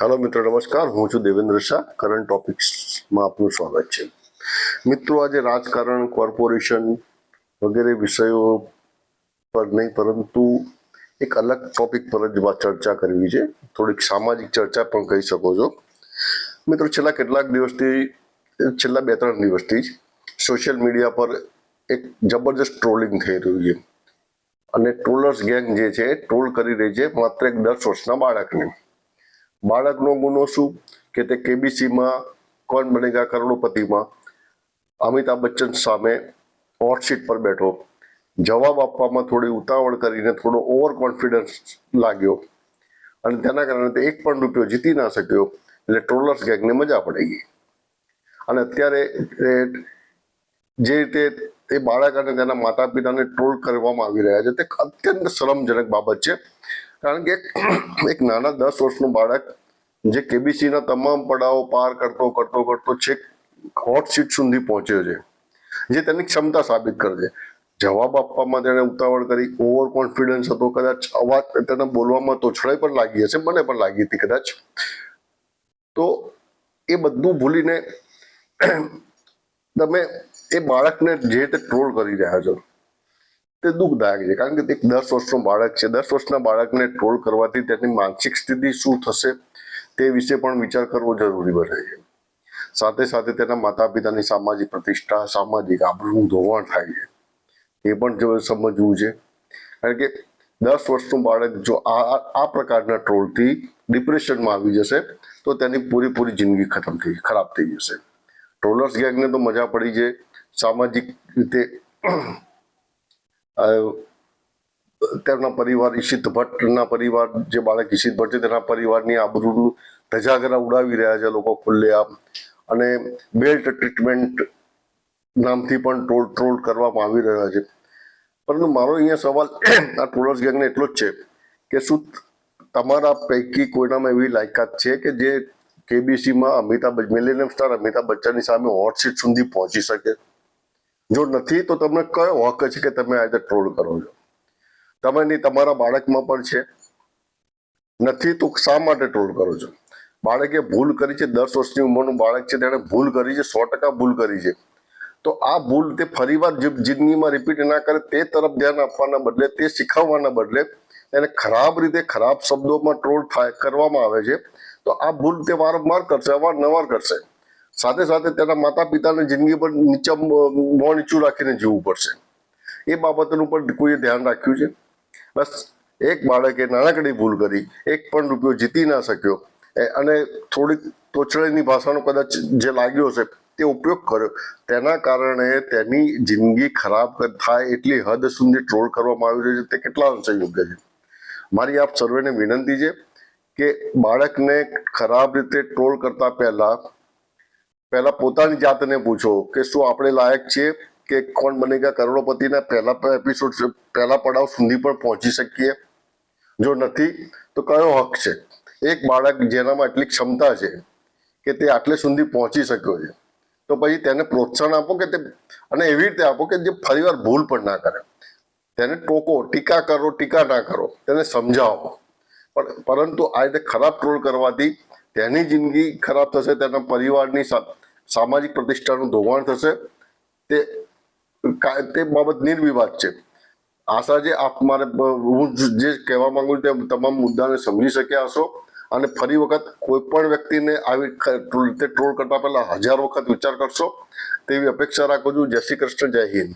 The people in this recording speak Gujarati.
હાલો મિત્રો, નમસ્કાર. હું છું દેવેન્દ્ર શાહ. કરંટ ટોપિક્સમાં આપનું સ્વાગત છે. મિત્રો, આજે રાજકારણ કોર્પોરેશન વગેરે વિષયો પર નહીં, પરંતુ એક અલગ ટોપિક પર જ ચર્ચા કરવી છે. થોડીક સામાજિક ચર્ચા પણ કહી શકો છો. મિત્રો, છેલ્લા કેટલાક દિવસથી, છેલ્લા બે ત્રણ દિવસથી જ સોશિયલ મીડિયા પર એક જબરજસ્ત ટ્રોલિંગ થઈ રહ્યું છે. અને ટ્રોલર્સ ગેંગ જે છે ટ્રોલ કરી રહી છે માત્ર એક દસ વર્ષના બાળકને. બાળકનો ગુનો શું? કે તે કેબીસીમાં કોણ બનેગા કરોડોપતિમાં? અમિતાભ બચ્ચન સામે હોટશીટ પર બેઠો. જવાબ આપવામાં થોડી ઉતાવળ કરીને થોડો ઓવર કોન્ફિડન્સ લાગ્યો. અને તેના કારણે તે એક પણ રૂપિયો જીતી ના શક્યો. એટલે ટ્રોલર્સ ગેંગને મજા પડી ગઈ. અને અત્યારે જે રીતે એ બાળક અને તેના માતા પિતાને ટ્રોલ કરવામાં આવી રહ્યા છે, તે અત્યંત શરમજનક બાબત છે. કારણ કે એક નાના દસ વર્ષનું બાળક જે કેબીસીના તમામ પડાવો પાર કરતો કરતો કરતો છેક હોટ સીટ સુધી પહોંચ્યો છે, જે તેની ક્ષમતા સાબિત કરે જવાબ આપવામાં તેણે ઉતાવળ કરી ઓવર કોન્ફિડન્સ હતો, કદાચ અવાજ તેને બોલવામાં તોછડાઈ પણ લાગી હશે, મને પણ લાગી હતી કદાચ. તો એ બધું ભૂલીને તમે એ બાળકને જે રીતે ટ્રોલ કરી રહ્યા છો તે દુઃખદાયક છે, કારણ કે એક દસ વર્ષનું બાળક છે. દસ વર્ષના બાળકને ટ્રોલ કરવાથી તેની માનસિક સ્થિતિ શું થશે તે વિશે પણ વિચાર કરવો જરૂરી બને છે. સાથે સાથે તેના માતા પિતાની સામાજિક પ્રતિષ્ઠા, સામાજિક આબરૂનું ધોવાણ થાય છે. એ પણ સમજવું છે. કારણ કે દસ વર્ષનું બાળક જો આ, આ- પ્રકારના ટ્રોલથી ડિપ્રેશનમાં આવી જશે, તો તેની પૂરેપૂરી જિંદગી ખતમ થઈ, ખરાબ થઈ જશે. ટ્રોલર્સ ગેંગને તો મજા પડી છે. સામાજિક રીતે તેમના પરિવાર ઈશિત ભટ્ટના પરિવાર, જે બાળક ઈશિત ભટ્ટ છે, તેના પરિવારની આબરૂનું ધજાગરા ઉડાવી રહ્યા છે લોકો ખુલ્લેઆમ અને બેલ્ટ ટ્રીટમેન્ટ નામથી પણ ટ્રોલ ટ્રોલ કરવામાં આવી રહ્યા છે. પરંતુ મારો અહીંયા સવાલ આ ટ્રોલર્સ ગેંગને એટલો જ છે કે શું તમારા પૈકી કોઈનામાં એવી લાયકાત છે કે જે કેબીસીમાં અમિતાભ, મિલેનિયમ સ્ટાર અમિતાભ બચ્ચનની સામે હોટ સીટ સુધી પહોંચી શકે? જો નથી, તો તમને કયો હક છે કે તમે આ રીતે ટ્રોલ કરો છો? તમે નહીં, તમારા બાળકમાં પણ છે. નથી, તો શા માટે ટ્રોલ કરો છો? બાળકે ભૂલ કરી છે, દસ વર્ષની ઉંમરનું બાળક છે, તેણે ભૂલ કરી છે, સો ટકા ભૂલ કરી છે. તો આ ભૂલ તે ફરીવાર જિંદગીમાં રિપીટ ના કરે, તે તરફ ધ્યાન આપવાના બદલે, તે શીખવવાના બદલે, એને ખરાબ રીતે, ખરાબ શબ્દોમાં ટ્રોલ થાય, કરવામાં આવે છે. તો આ ભૂલ તે વારંવાર કરશે, અવારનવાર કરશે. સાથે સાથે તેના માતા પિતાને જિંદગી પર નીચે મોં નીચું રાખીને જીવવું પડશે. એ બાબતનું પણ કોઈએ ધ્યાન રાખ્યું છે. બસ, એક બાળકે નાનકડી ભૂલ કરી, એક પણ રૂપિયો જીતી ના શક્યો. અને થોડીક તોચડાઈની ભાષાનો કદાચ જે લાગ્યો હશે, તે ઉપયોગ કર્યો. તેના કારણે તેની જિંદગી ખરાબ થાય એટલી હદ સુધી ટ્રોલ કરવામાં આવી રહ્યું છે. તે કેટલા અંશે યોગ્ય છે? મારી આપ સર્વેને વિનંતી છે કે બાળકને ખરાબ રીતે ટ્રોલ કરતા પહેલા પહેલા પોતાની જાતને પૂછો કે શું આપણે લાયક છીએ કે કોણ બનેગા કરોડોપતિના પહેલા એપિસોડ પહેલા પડાવ સુધી પણ પહોંચી શકીએ? જો નથી, તો કયો હક છે? એક બાળક જેનામાં એટલી ક્ષમતા છે કે તે આટલે સુધી પહોંચી શક્યો છે, તો પછી તેને પ્રોત્સાહન આપો કે તે, અને એવી રીતે આપો કે જે ફરીવાર ભૂલ પણ ના કરે. તેને ટોકો, ટીકા કરો, ટીકા ના કરો, તેને સમજાવો. પણ, પરંતુ આ રીતે ખરાબ ટ્રોલ કરવાથી તેની જિંદગી ખરાબ થશે, તેના પરિવારની સામાજિક પ્રતિષ્ઠાનું ધોવાણ થશે, તે તે બાબત નિર્વિવાદ છે. આશા છે, આપ મારે હું જે કહેવા માંગુ છું, તે તમામ મુદ્દાને સમજી શક્યા હશો અને ફરી વખત કોઈ પણ વ્યક્તિને આવી રીતે ટ્રોલ કરતા પહેલા હજાર વખત વિચાર કરશો, તેવી અપેક્ષા રાખું છું. જય શ્રી કૃષ્ણ, જય હિન્દ.